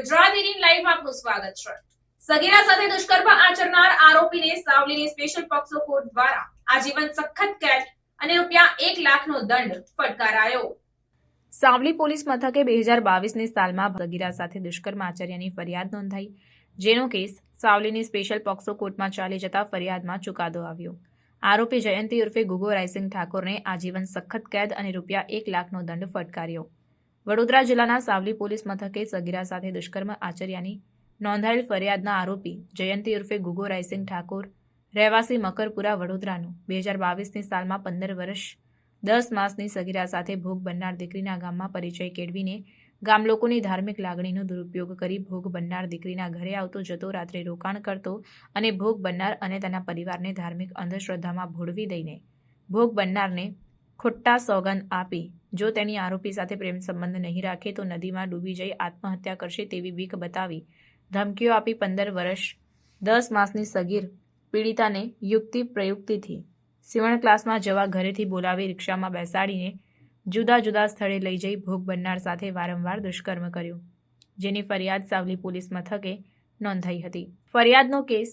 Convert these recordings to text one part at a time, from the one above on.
Gujarat live આપનું સ્વાગત છે. સગીરા સાથે દુષ્કર્મ આચરનાર આરોપીને સાવલીની સ્પેશિયલ પોક્સો કોર્ટ દ્વારા આજીવન સખત કેદ અને રૂપિયા એક લાખનો દંડ ફટકારાયો. સાવલી પોલીસ મથકે બે હજાર બાવીસની સાલમાં સગીરા સાથે દુષ્કર્મ આચર્યની ફરિયાદ નોંધાઈ, જેનો કેસ સાવલીની સ્પેશિયલ પોક્સો કોર્ટમાં ચાલી જતા ફરિયાદમાં ચુકાદો આવ્યો. આરોપી જયંતિ ઉર્ફે ગુગો રાયસિંગ ઠાકોરને આજીવન સખત કેદ અને રૂપિયા એક લાખનો દંડ ફટકાર્યો. વડોદરા જિલ્લાના સાવલી પોલીસ મથકે સગીરા સાથે દુષ્કર્મ આચર્યાની નોંધાયેલ ફરિયાદના આરોપી જયંતિ ઉર્ફે ગુગો રાયસિંગ ઠાકોર રહેવાસી મકરપુરા વડોદરાનું. બે હજાર બાવીસની સાલમાં પંદર વર્ષ, દસ માસની સગીરા સાથે ભોગ બનનાર દીકરીના ગામમાં પરિચય કેળવીને ગામ લોકોની ધાર્મિક લાગણીનો દુરુપયોગ કરી ભોગ બનનાર દીકરીના ઘરે આવતો જતો રાત્રે રોકાણ કરતો અને ભોગ બનનાર અને તેના પરિવારને ધાર્મિક અંધશ્રદ્ધામાં ભોળવી દઈને ભોગ બનનારને ખોટા સોગંદ આપી જો તેની આરોપી સાથે પ્રેમ સંબંધ નહીં રાખે તો નદીમાં ડૂબી જઈ આત્મહત્યા કરશે તેવી બીક બતાવી ધમકીઓ આપી પંદર વર્ષ, દસ માસની સગીર, પીડિતાને યુક્તિ પ્રયુક્તિથી. સીવણ ક્લાસમાં જવા ઘરેથી બોલાવી રિક્ષામાં બેસાડીને જુદા જુદા સ્થળે લઈ જઈ ભોગ બનનાર સાથે વારંવાર દુષ્કર્મ કર્યું, જેની ફરિયાદ સાવલી પોલીસ મથકે નોંધાઈ હતી. ફરિયાદનો કેસ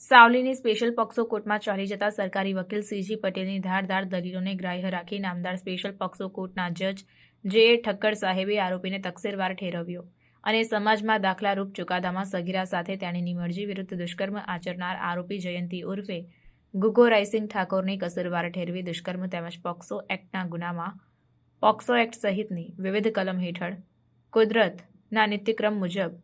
સાવલીની સ્પેશિયલ પોક્સો કોર્ટમાં ચાલી જતા સરકારી વકીલ સીજી પટેલની ધારદાર દલીલોને ગ્રાહ્ય રાખી નામદાર સ્પેશિયલ પોક્સો કોર્ટના જજ જે ઠક્કર સાહેબે આરોપીને તકસીરવાર ઠેરવ્યો અને સમાજમાં દાખલારૂપ ચુકાદામાં સગીરા સાથે તેણીની મરજી વિરુદ્ધ દુષ્કર્મ આચરનાર આરોપી જયંતિ ઉર્ફે ગુગો રાયસિંગ ઠાકોરને કસૂરવાર ઠેરવી દુષ્કર્મ તેમજ પોક્સો એક્ટના ગુનામાં પોક્સો એક્ટ સહિતની વિવિધ કલમ હેઠળ કુદરતના નિત્યક્રમ મુજબ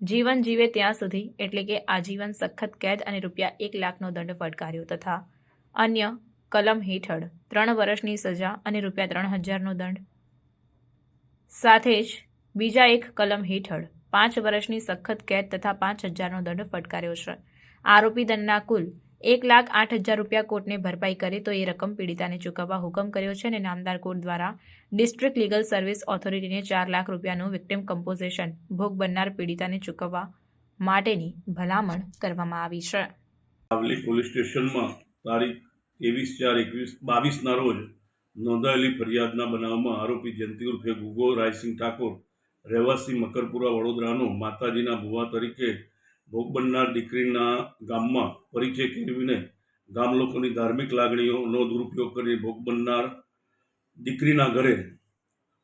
જીવન જીવે ત્યાં સુધી, એટલે કે આજીવન સખત કેદ અને રૂપિયા એક લાખનો દંડ ફટકાર્યો તથા અન્ય કલમ હેઠળ ત્રણ વર્ષની સજા અને રૂપિયા ત્રણ હજારનો દંડ. સાથે જ બીજા એક કલમ હેઠળ પાંચ વર્ષની સખત કેદ તથા પાંચ હજારનો દંડ ફટકાર્યો છે. આરોપી દંડના કુલ એક લાખ આઠ હજાર રૂપિયા કોર્ટને ભરપાઈ કરે તો એ રકમ પીડિતાને ચૂકવવા હુકમ કર્યો છે અને નામદાર કોર્ટ દ્વારા ડિસ્ટ્રિક્ટ લીગલ સર્વિસ ઓથોરિટીને ચાર લાખ રૂપિયાનું વિક્ટિમ કમ્પોઝિશન ભોગ બનનાર પીડિતાને ચૂકવવા માટેની ભલામણ કરવામાં આવી છે. સાવલી પોલીસ સ્ટેશનમાં તારીખ ત્રેવીસ ચાર એકવીસ બાવીસના રોજ નોંધાયેલી ફરિયાદના બનાવમાં આરોપી જયંતિ ઉર્ફે ગુગો રાયસિંહ ઠાકોર, રહેવાસી મકરપુરા વડોદરાનો માતાજીના ભુવા તરીકે ભોગ બનનાર દીકરીના ગામમાં પરિચય કેળવીને ગામ લોકોની ધાર્મિક લાગણીઓનો દુરુપયોગ કરી ભોગ બનનાર દીકરીના ઘરે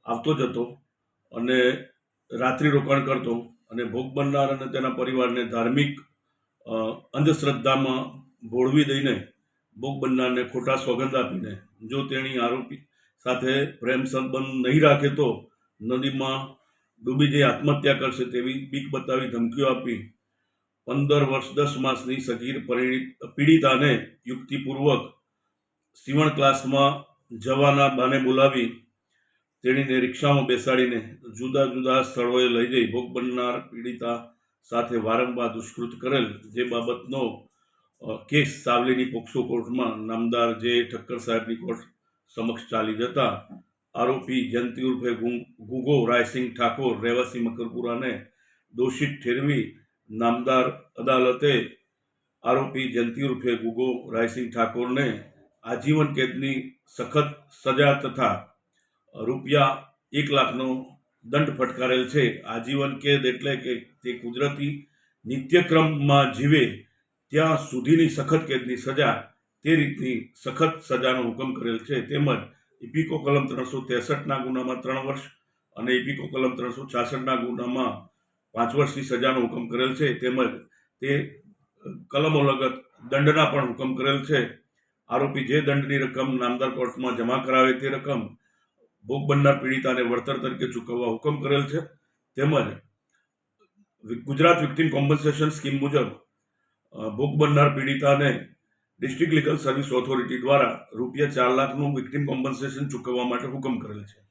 આવતો જતો અને રાત્રિ રોકાણ કરતો અને ભોગ બનનાર અને તેના પરિવારને ધાર્મિક અંધશ્રદ્ધામાં ભોળવી દઈને ભોગ બનનારને ખોટા સોગંદ આપીને જો તેણી આરોપી સાથે પ્રેમ સંબંધ નહીં રાખે તો નદીમાં ડૂબી જઈ આત્મહત્યા કરશે તેવી બીક બતાવી ધમકીઓ આપી પંદર વર્ષ દસ માસની સગીર પીડિતાને યુક્તિપૂર્વક સીવણ ક્લાસમાં જવાના બાને બોલાવી તેણીને રિક્ષામાં બેસાડીને જુદા જુદા સ્થળોએ લઈ જઈ ભોગ બનનાર પીડિતા સાથે વારંવાર દુષ્કૃત કરેલ જે બાબતનો કેસ સાવલીની પોક્સો કોર્ટમાં નામદાર જે ઠક્કર સાહેબની કોર્ટ સમક્ષ ચાલી જતા આરોપી જયંતિ ઉર્ફે ગુગો રાયસિંગ ઠાકોર, રહેવાસી મકરપુરાને દોષિત ઠેરવી નામદાર અદાલતે આરોપી જયંતિ ઉર્ફે ગુગો રાયસિંહ ઠાકોરને આજીવન કેદની સખત સજા તથા રૂપિયા એક લાખનો દંડ ફટકારેલ છે. આજીવન કેદ એટલે કે તે કુદરતી નિત્યક્રમમાં જીવે ત્યાં સુધીની સખત કેદની સજા તે રીતની સખત સજાનો હુકમ કરેલ છે. તેમજ ઇપિકો કલમ ત્રણસો ત્રેસઠના ગુનામાં ત્રણ વર્ષ અને ઇપિકો કલમ ત્રણસો છાસઠના ગુનામાં પાંચ વર્ષની સજાનો હુકમ કરેલ છે, તેમજ તે કલમો લગત દંડના પણ હુકમ કરેલ છે. આરોપી જે દંડની રકમ નામદાર કોર્ટમાં જમા કરાવે તે રકમ ભોગ બનનાર પીડિતાને વળતર તરીકે ચૂકવવા હુકમ કરેલ છે. તેમજ ગુજરાત વિક્ટિમ કોમ્પન્સેશન સ્કીમ મુજબ ભોગ બનનાર પીડિતાને ડિસ્ટ્રિક્ટ લીગલ સર્વિસ ઓથોરિટી દ્વારા રૂપિયા ચાર લાખનું વિક્ટિમ કોમ્પન્સેશન ચૂકવવા માટે હુકમ કરેલ છે.